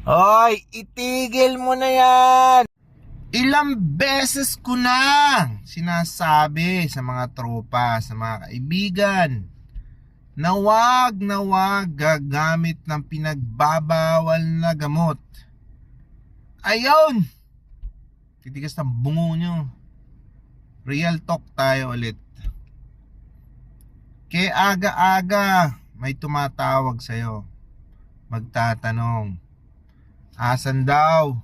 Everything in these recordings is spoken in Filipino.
Hoy, itigil mo na yan! Ilang beses ko na sinasabi sa mga tropa, sa mga kaibigan, na wag na wag gagamit ng pinagbabawal na gamot. Ayun! Titigas ng bungo nyo. Real talk tayo ulit. Kaya aga-aga may tumatawag sa'yo. Magtatanong, asan daw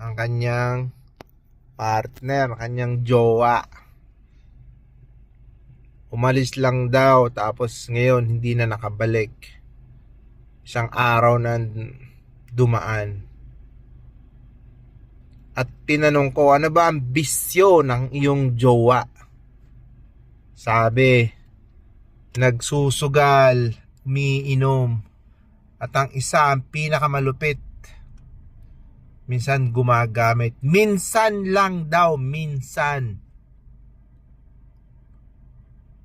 ang kanyang partner, kanyang jowa. Umalis lang daw tapos ngayon hindi na nakabalik. Isang araw na dumaan. At tinanong ko, ano ba ang bisyo ng iyong jowa? Sabi, nagsusugal, umiinom. At ang isa, ang pinakamalupit, minsan gumagamit. Minsan lang daw, minsan.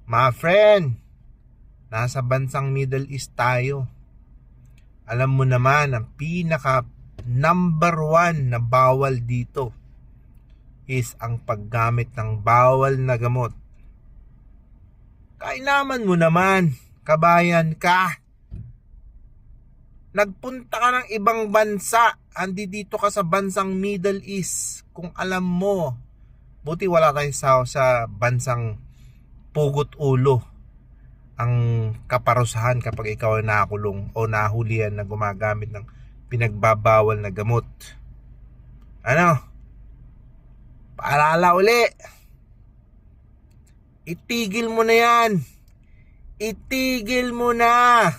My friend, nasa bansang Middle East tayo. Alam mo naman, ang pinaka number one na bawal dito is ang paggamit ng bawal na gamot. Kainaman mo naman, kabayan ka. Nagpunta ka ng ibang bansa, andi dito ka sa bansang Middle East. Kung alam mo, buti wala tayo sa, sa bansang pugot ulo ang kaparusahan kapag ikaw ay nakulong o nahulihan na gumagamit ng pinagbabawal na gamot. Ano? Paalala uli. Itigil mo na yan. Itigil mo na.